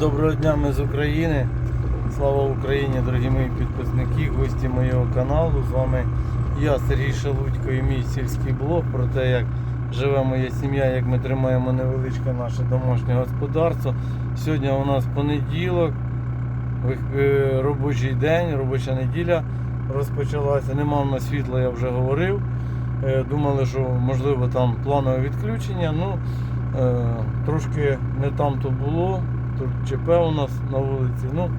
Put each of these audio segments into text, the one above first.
Доброго дня, ми з України. Слава Україні, дорогі мої підписники, гості моєго каналу. З вами я, Сергій Шелудько і мій сільський блог про те, як живе моя сім'я, як ми тримаємо невеличке наше домашнє господарство. Сьогодні у нас понеділок, е, робочий день, робоча неділя розпочалася. Нема в нас світла, я вже говорив. Е, Думали, що можливо там планове відключення. Ну, е, трошки не там то було. Тут ЧП у нас на вулиці. Ну,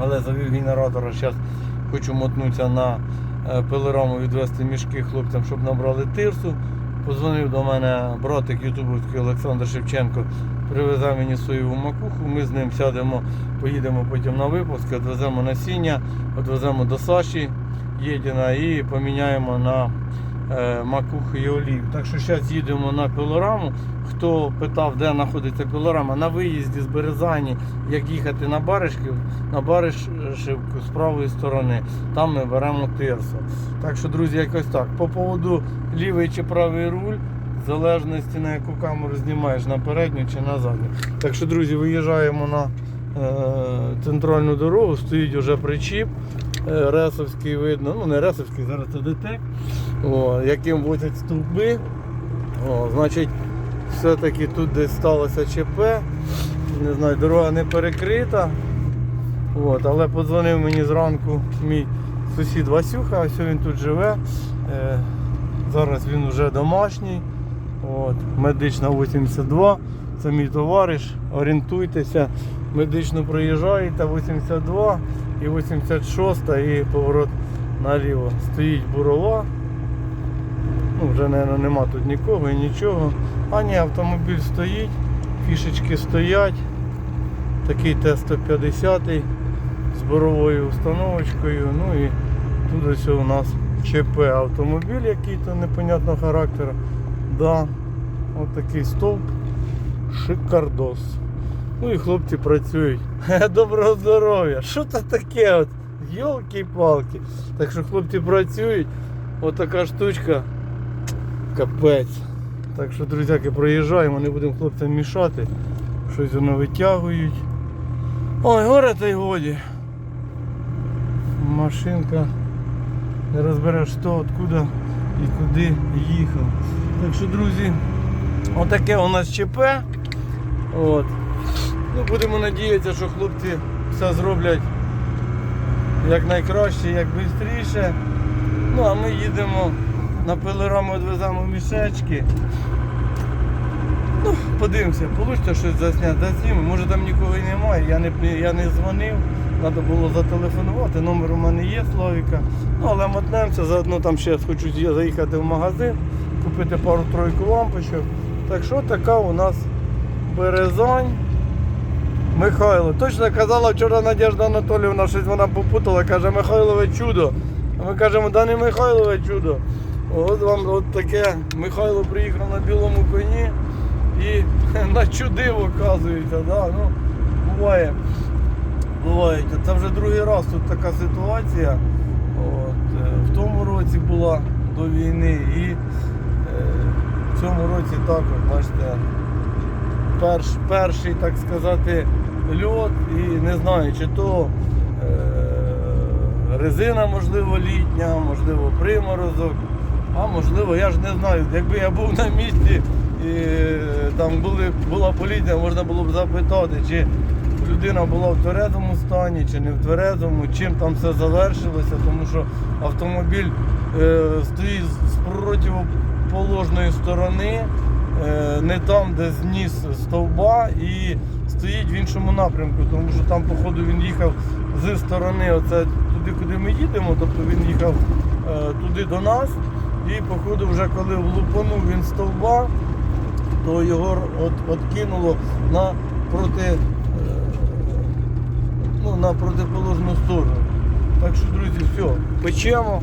але завів генератора. Зараз хочу мотнутися на е, пилораму відвести мішки хлопцям, щоб набрали тирсу. Позвонив до мене братик ютубовський Олександр Шевченко, привезе мені соєву макуху. Ми з ним сядемо, поїдемо потім на випуск, відвеземо насіння, відвеземо до Саші Єдіна і поміняємо на е, макуху і олію. Так що зараз їдемо на пилораму. Хто питав, де знаходиться пилорама, на виїзді з Березані, як їхати на Баришків, на Баришівку з правої сторони. Там ми беремо тирсу. Так що, друзі, якось так. По поводу лівий чи правий руль, в залежності на яку камеру знімаєш, на передню чи на задню. Так що, друзі, виїжджаємо на е, центральну дорогу, стоїть вже причіп. Е, Ресовський видно, ну не Ресовський, зараз це ДТЕК, яким возять стовби. Значить, все-таки тут десь сталося ЧП. Не знаю, дорога не перекрита. От, але подзвонив мені зранку мій сусід Васюха, ось він тут живе. Е, зараз він вже домашній. От, медична 82. Це мій товариш. Орієнтуйтеся. Медично проїжджаєте 82 і 86 і поворот наліво. Стоїть бурова. Ну, вже, мабуть, нема тут нікого і нічого. А ні, автомобіль стоїть, фішечки стоять. Такий Т-150 з боровою установочкою. Ну і тут ось у нас ЧП автомобіль який-то непонятного характеру. Да, от такий стовп. Шикардос. Ну і хлопці працюють. Доброго здоров'я! Що це таке? от? Йолки-палки. Так що хлопці працюють. От така штучка. Капець. Так що, друзяки, проїжджаємо, не будемо хлопцям мішати. Щось воно витягують. Ой, горе та й годі. Машинка. Не розбереш хто, откуда і куди їхав. Так що, друзі, отаке у нас ЧП. От. Ну, будемо надіятися, що хлопці все зроблять як найкраще, як швидше. Ну, а ми їдемо на пилораму відвеземо мішечки. Ну, подивимося, вийде щось засняти, заснімемо. Може там нікого і немає, я не, я не дзвонив, треба було зателефонувати, номер у мене є Славіка. Ну, але мотнемося, заодно там ще хочу заїхати в магазин, купити пару-тройку лампочок. Так що така у нас Березань. Михайло. Точно казала вчора Надежда Анатоліївна, щось вона попутала, каже Михайлове чудо. А ми кажемо, да не Михайлове чудо. От вам от таке. Михайло приїхав на білому коні і начудив, оказується. Да? Ну, буває. Буває. Це вже другий раз тут така ситуація. От, е, в тому році була до війни і е, в цьому році також, бачите, перш, перший, так сказати, льот і не знаю, чи то е, резина, можливо, літня, можливо, приморозок, а можливо, я ж не знаю, якби я був на місці і е, там були, була поліція, можна було б запитати, чи людина була в тверезому стані, чи не в тверезому, чим там все завершилося, тому що автомобіль е, стоїть з противоположної сторони, е, не там, де зніс стовба, і стоїть в іншому напрямку, тому що там, походу, він їхав з сторони, оце туди, куди ми їдемо, тобто він їхав е, туди до нас, і походу вже коли влупанув він стовба, то його от, откинуло на проти, е, ну, на протиположну сторону. Так що, друзі, все, печемо.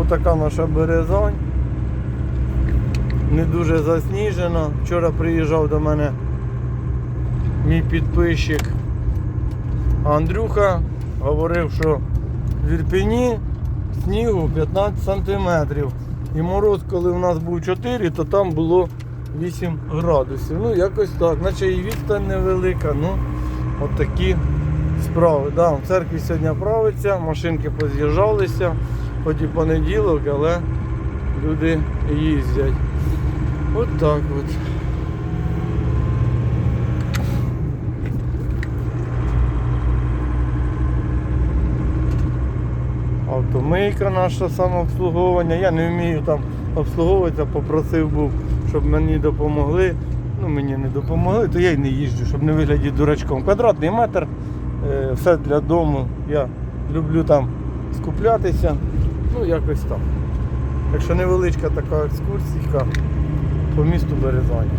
Ось така наша березань. Не дуже засніжена. Вчора приїжджав до мене мій підписчик Андрюха. Говорив, що в Ірпені снігу 15 сантиметрів. І мороз, коли в нас був 4, то там було 8 градусів. Ну, якось так, наче і відстань невелика. Ну, от такі справи. Да, в церкві сьогодні правиться, машинки поз'їжджалися, хоч і понеділок, але люди їздять. От так от. Автомийка наша самообслуговування. Я не вмію там обслуговуватися, попросив був, щоб мені допомогли. Ну, мені не допомогли, то я й не їжджу, щоб не виглядати дурачком. Квадратний метр, е, все для дому. Я люблю там скуплятися. Ну, якось так. Так що невеличка така екскурсійка по місту Березані.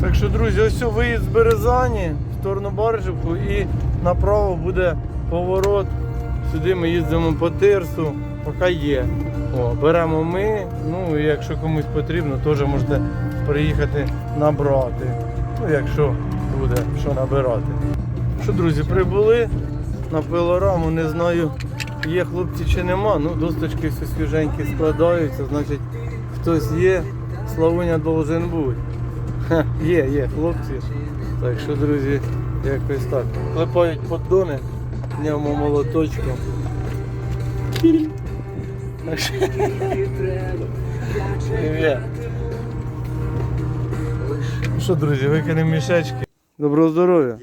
Так що, друзі, ось виїзд з Березані в сторону Баржику і направо буде поворот. Сюди ми їздимо по тирсу, поки є. О, беремо ми, ну і якщо комусь потрібно, теж можете приїхати набрати. Ну, якщо буде що набирати. Що, друзі, прибули на пилораму, не знаю, є хлопці чи нема. Ну, досточки всі свіженькі складаються, значить хтось є, Славуня должен бути. Ха, є, є, хлопці. Так що, друзі, якось так. Клепають поддони днями молоточком. Привіт. Ну що, друзі, викинемо мішечки. Доброго здоров'я.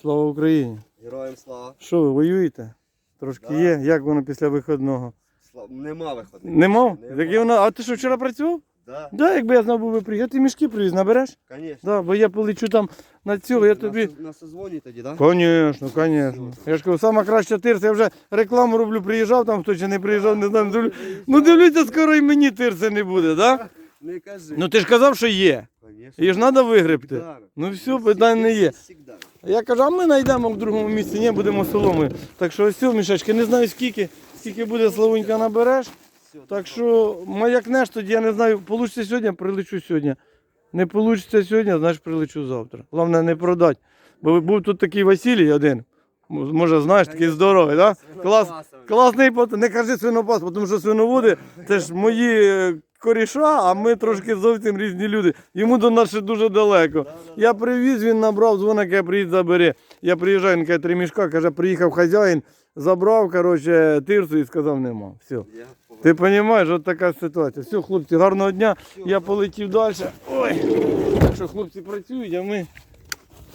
Слава Україні. героям слава. Що ви воюєте? Трошки Да. є. Як воно після виходного? Слава. Нема виходу. Нема? Нема. Як воно... А ти що вчора працював? Да, Да, якби я знав, був би приїхав. Ти мішки привіз, набереш? конечно. Да, бо я полечу там на цього, я тобі. На созвоні тоді, да? Конечно, конечно. Я ж кажу, сама краща тирса, я вже рекламу роблю, приїжджав там, хто ще не приїжджав, не знаю. дивлю- Ну дивлюся, скоро і мені тирси не буде, да? Не кажи. Ну ти ж казав, що є. Конечно. Її ж треба вигребти. Ну все, питань не є. Всегда. Я кажу, а ми знайдемо в другому місці, ні, будемо соломою. Так що ось цього мішечки, не знаю скільки, скільки буде Славунька набереш. Так що маякнеш тоді, я не знаю, вийде сьогодні, прилечу сьогодні. Не вийде сьогодні, значить прилечу завтра. Головне не продати. Бо був тут такий Василій один. Може, знаєш, такий здоровий, да? Клас, класний пот- не кажи свинопас, тому що свиноводи це ж мої е, коріша, а ми трошки зовсім різні люди. Йому до нас ще дуже далеко. Я привіз, він набрав дзвоник, я приїзд забери. Я приїжджаю, він каже, три мішка, каже, приїхав хазяїн, забрав, коротше, тирсу і сказав, нема. Все. Ти розумієш, от така ситуація. Все, хлопці, гарного дня. Я полетів далі. Ой. Так що хлопці працюють, а ми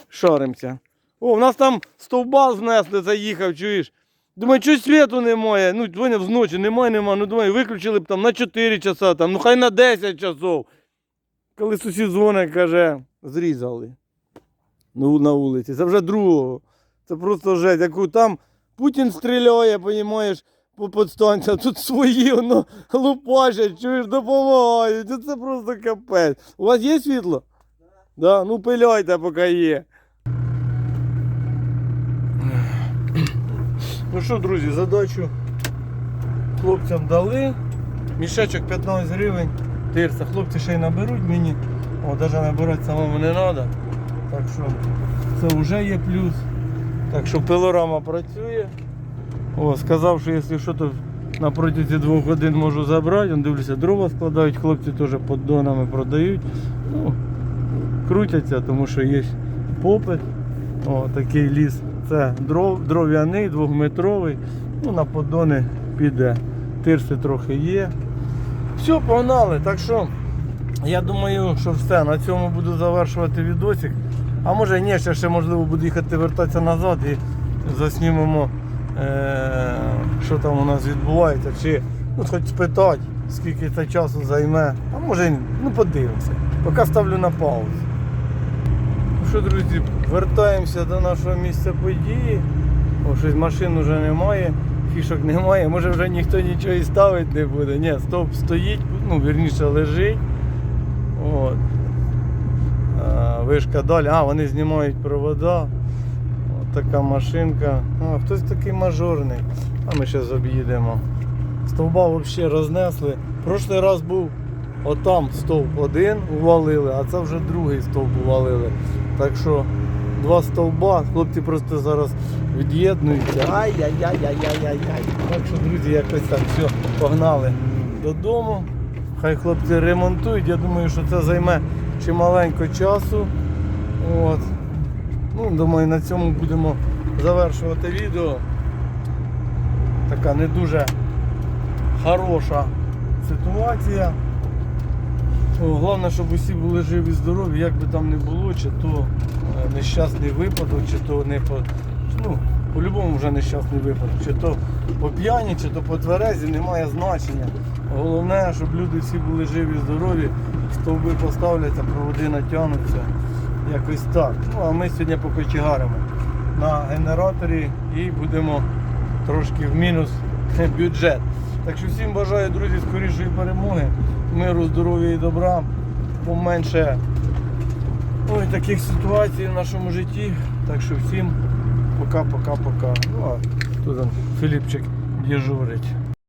шаримося. О, у нас там стовба знесли, заїхав, чуєш. Думаю, чого світу немає. Ну, дзвонив зночі, немає, немає. Ну, думаю, виключили б там на 4 часа, там, ну хай на 10 часов. Коли сусід дзвонить, каже, зрізали. Ну, на вулиці. Це вже другого. Це просто жесть. Яку там Путін стріляє, понімаєш, по подстанції, тут свої, воно лупашать, чуєш, допомагають. Це просто капець. У вас є світло? Да? Ну пиляйте, поки є. Ну що, друзі, задачу хлопцям дали. Мішечок 15 гривень. Тирса. Хлопці ще й наберуть мені. О, навіть набирати самому не треба. Так що це вже є плюс. Так що пилорама працює. О, сказав, що якщо що, то на протязі двох годин можу забрати. Он дивлюся, дрова складають, хлопці теж поддонами продають. Ну, крутяться, тому що є попит. О, такий ліс. Це дров, дров'яний, двохметровий. Ну, на поддони піде. Тирси трохи є. Все, погнали. Так що я думаю, що все. На цьому буду завершувати відосик. А може ні, ще можливо буду їхати вертатися назад і заснімемо, е- що там у нас відбувається. Чи ну, хоч спитати, скільки це часу займе. А може, ну подивимося. Поки ставлю на паузу. Ну що, друзі, вертаємося до нашого місця події. О, щось машин вже немає, фішок немає, може вже ніхто нічого і ставити не буде. Ні, стоп стоїть, ну вірніше лежить. От. А, вишка далі. А, вони знімають провода. Така машинка. А, хтось такий мажорний. А ми зараз об'їдемо. Стовба взагалі рознесли. Прошлий раз був отам стовп один увалили, а це вже другий стовп увалили. Так що два стовба, хлопці просто зараз від'єднуються. Ай-яй-яй-яй-яй-яй. Так що, друзі, якось так все, погнали додому. Хай хлопці ремонтують. Я думаю, що це займе чималенько часу. От. Ну, думаю, на цьому будемо завершувати відео. Така не дуже хороша ситуація. Головне, щоб усі були живі, і здорові, як би там не було, чи то е, нещасний випадок, чи то не по. Ну, по-любому вже нещасний випадок, чи то по п'яні, чи то по тверезі, немає значення. Головне, щоб люди всі були живі, і здорові, стовби поставляться, проводи натягнуться. Якось так. Ну а ми сьогодні покочегаримо на генераторі і будемо трошки в мінус бюджет. Так що всім бажаю, друзі, скорішої перемоги, миру, здоров'я і добра, поменше ой, таких ситуацій в нашому житті. Так що всім пока-пока-пока. Ну а там Філіпчик дежурить.